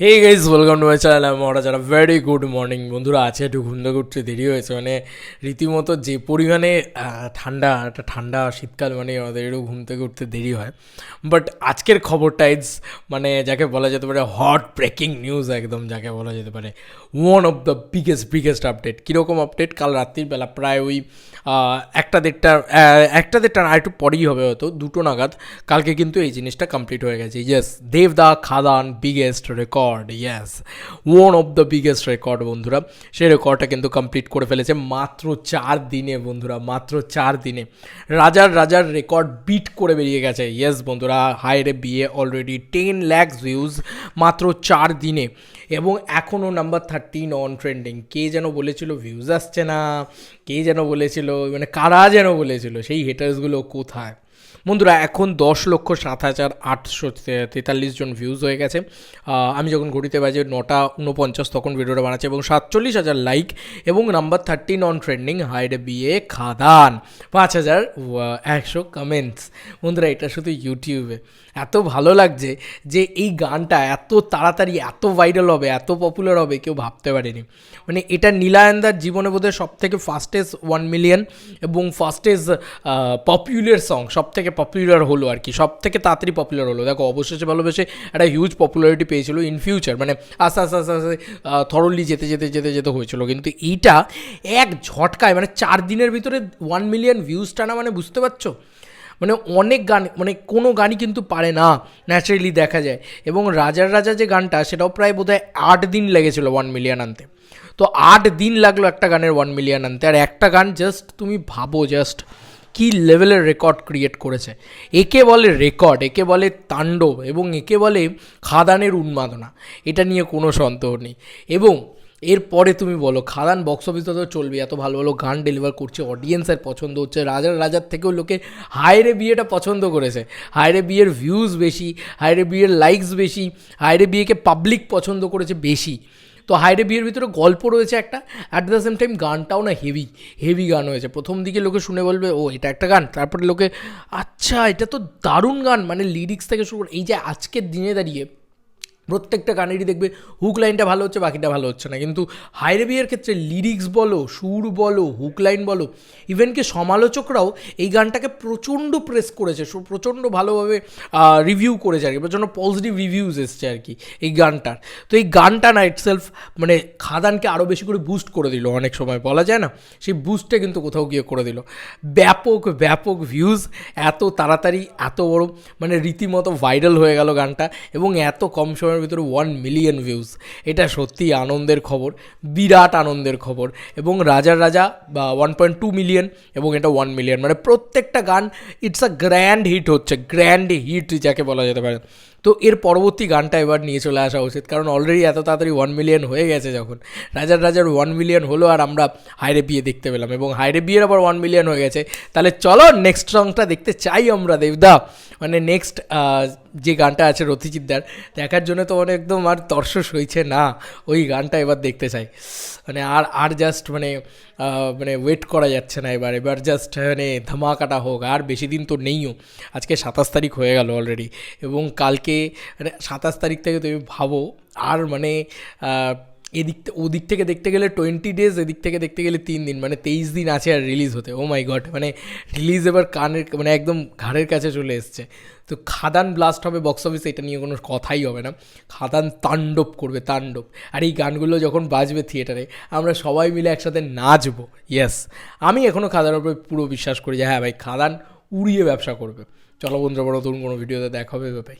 Hey guys welcome to my channel আমি যারা very good morning বন্ধুরা, আছে একটু ঘুম থেকে উঠতে দেরি হয়েছে মানে রীতিমতো যে পরিমাণে ঠান্ডা, একটা ঠান্ডা শীতকাল মানে আমাদের একটু ঘুম থেকে উঠতে দেরি হয়। বাট আজকের খবরটা ইজ মানে যাকে বলা যেতে পারে হট ব্রেকিং নিউজ একদম, যাকে বলা যেতে পারে one of the biggest biggest update কীরকম আপডেট কাল রাত্রির বেলা প্রায় ওই একটা দেড়টা একটা দেড়টা না, একটু পরেই হবে হয়তো, দুটো নাগাদ। কালকে কিন্তু এই জিনিসটা কমপ্লিট হয়ে গেছে। ইয়েস দেবদা Khadaan biggest record yes one of the biggest record বন্ধুরা। সেই রেকর্ডটা কিন্তু কমপ্লিট করে ফেলেছে মাত্র চার দিনে, বন্ধুরা, মাত্র চার দিনে। রাজার রাজার রেকর্ড বিট করে বেরিয়ে গেছে। ইয়েস বন্ধুরা, হাইরে বিয়ে অলরেডি টেন ল্যাক্স ভিউজ মাত্র চার দিনে। এবং এখনও নাম্বার থার্টিন অন ট্রেন্ডিং কে যেন বলেছিল ভিউজ আসছে না। কে যেন বলেছিল মানে কারা যেন বলেছিল, সেই হেটার্সগুলো কোথায়? বন্ধুরা, এখন দশ লক্ষ সাত হাজার আটশো তেতাল্লিশ জন ভিউজ হয়ে গেছে। আমি যখন ঘড়িতে বাজে নটা উনপঞ্চাশ তখন ভিডিওটা বানাচ্ছি এবং সাতচল্লিশ হাজার লাইক এবং নাম্বার থার্টিন অন ট্রেন্ডিং হাইডে বিয়ে খাদান। পাঁচ হাজার একশো কমেন্টস বন্ধুরা, এটা শুধু ইউটিউবে এত ভালো লাগছে যে এই গানটা এত তাড়াতাড়ি, এত ভাইরাল হবে, এত পপুলার হবে, কেউ ভাবতে পারেনি। মানে এটা নীলায়নদার জীবনে বোধহয় সব থেকে ফাস্টেস্ট ওয়ান মিলিয়ন এবং ফাস্টেস্ট পপুলার সং সব থেকে পপুলার হলো আর কি সব থেকে তাড়াতাড়ি পপুলার হলো। দেখো, অবশেষে ভালোবেসে একটা হিউজ পপুলারিটি পেয়েছিল ইন ফিউচার মানে আস্তে আস্তে আস্তে আস্তে থরলি যেতে যেতে যেতে যেতে হয়েছিল। কিন্তু এইটা এক ঝটকায় মানে চার দিনের ভিতরে ওয়ান মিলিয়ন ভিউজ টানা মানে বুঝতে পারছ? মানে অনেক গান মানে কোনো গানই কিন্তু পারে না ন্যাচারালি দেখা যায়। এবং রাজার রাজা যে গানটা, সেটাও প্রায় বোধহয় আট দিন লেগেছিল ওয়ান মিলিয়ন আনতে। তো আট দিন লাগল একটা গানের ওয়ান মিলিয়ন আনতে, আর একটা গান জাস্ট তুমি ভাবো জাস্ট কি লেভেলের রেকর্ড ক্রিয়েট করেছে? একে বলে রেকর্ড একে বলে তাণ্ডব এবং একে বলে খাদানের উন্মাদনা। এটা নিয়ে কোনো সন্দেহ নেই। এবং এরপরে তুমি বলো, খাদান বক্স অফিসে তো চলবে, এত ভালো ভালো গান ডেলিভার করছে অডিয়েন্সের পছন্দ হচ্ছে, রাজার রাজার থেকেও লোকে হায়রে বিয়েটা পছন্দ করেছে। হায়রে বিয়ের ভিউজ বেশি, হায়রে বিয়ের লাইকস বেশি, হায়রে বিয়েকে পাবলিক পছন্দ করেছে বেশি। তো হাইরে বিয়ের ভিতরে গল্প রয়েছে একটা। অ্যাট দ্য সেম টাইম গানটাও না হেভি হেভি গান হয়েছে। প্রথম দিকে লোকে শুনে বলবে, ও, এটা একটা গান। তারপরে লোকে আচ্ছা এটা তো দারুণ গান। মানে লিরিক্স থেকে শুরু করে, এই যে আজকের দিনে দাঁড়িয়ে প্রত্যেকটা গানেরই দেখবে হুক লাইনটা ভালো হচ্ছে, বাকিটা ভালো হচ্ছে না। কিন্তু হাইরে বিয়ের ক্ষেত্রে লিরিক্স বলো, সুর বলো হুক লাইন বলো ইভেন কি সমালোচকরাও এই গানটাকে প্রচণ্ড প্রেস করেছে প্রচণ্ড ভালোভাবে রিভিউ করেছে আর কি, প্রচণ্ড পজিটিভ রিভিউজ এসছে আর কি এই গানটার। তো এই গানটা না ইটসেলফ মানে খাদানকে আরও বেশি করে বুস্ট করে দিল অনেক সময়, বলা যায় না? সেই বুস্টে কিন্তু কোথাও গিয়ে করে দিল। ব্যাপক ব্যাপক ভিউজ এত তাড়াতাড়ি, এত বড় মানে রীতিমতো ভাইরাল হয়ে গেল গানটা এবং এত কম সময়ের ভিতরে ওয়ান মিলিয়ন ভিউজ এটা সত্যিই আনন্দের খবর, বিরাট আনন্দের খবর। এবং রাজার রাজা, বা ওয়ান পয়েন্ট টু মিলিয়ন এবং এটা ওয়ান মিলিয়ন মানে প্রত্যেকটা গান ইটস আ গ্র্যান্ড হিট হচ্ছে গ্র্যান্ড হিট যাকে বলা যেতে পারে। তো এর পরবর্তী গানটা এবার নিয়ে চলে আসা উচিত। কারণ অলরেডি এত তাড়াতাড়ি ওয়ান মিলিয়ন হয়ে গেছে যখন। রাজার রাজার ওয়ান মিলিয়ন হলো আর আমরা হাইরে বিয়ে দেখতে পেলাম এবং হাইরে বিয়ের আবার ওয়ান মিলিয়ন হয়ে গেছে। তাহলে চলো নেক্সট সংটা দেখতে চাই আমরা, দেবদা। মানে নেক্সট যে গানটা আছে রথিচিদ্দার দেখার জন্য তো মানে একদম আর তর্ষস হয়েছে না। ওই গানটা এবার দেখতে চাই। মানে আর আর জাস্ট মানে মানে ওয়েট করা যাচ্ছে না এবার। এবার জাস্ট মানে ধামাকাটা হোক, আর বেশি দিন তো নেইও। আজকে সাতাশ তারিখ হয়ে গেল অলরেডি এবং কালকে মানে সাতাশ তারিখ থেকে তুমি ভাবো, আর মানে এদিক ওদিক থেকে দেখতে গেলে টোয়েন্টি ডেজ এদিক থেকে দেখতে গেলে তিন দিন মানে তেইশ দিন আছে আর রিলিজ হতে। ও মাই গড মানে রিলিজ এবার কানের মানে একদম ঘাড়ের কাছে চলে এসছে। তো খাদান ব্লাস্ট হবে বক্স অফিসে এটা নিয়ে কোনো কথাই হবে না। খাদান তাণ্ডব করবে, তাণ্ডব। আর এই গানগুলো যখন বাজবে থিয়েটারে আমরা সবাই মিলে একসাথে নাচবো। ইয়েস আমি এখনও খাদানের উপরে পুরো বিশ্বাস করি যে হ্যাঁ ভাই, খাদান উড়িয়ে ব্যবসা করবে। চলো বন্ধুরা, বড়, নতুন কোনো ভিডিওতে দেখা হবে ভাই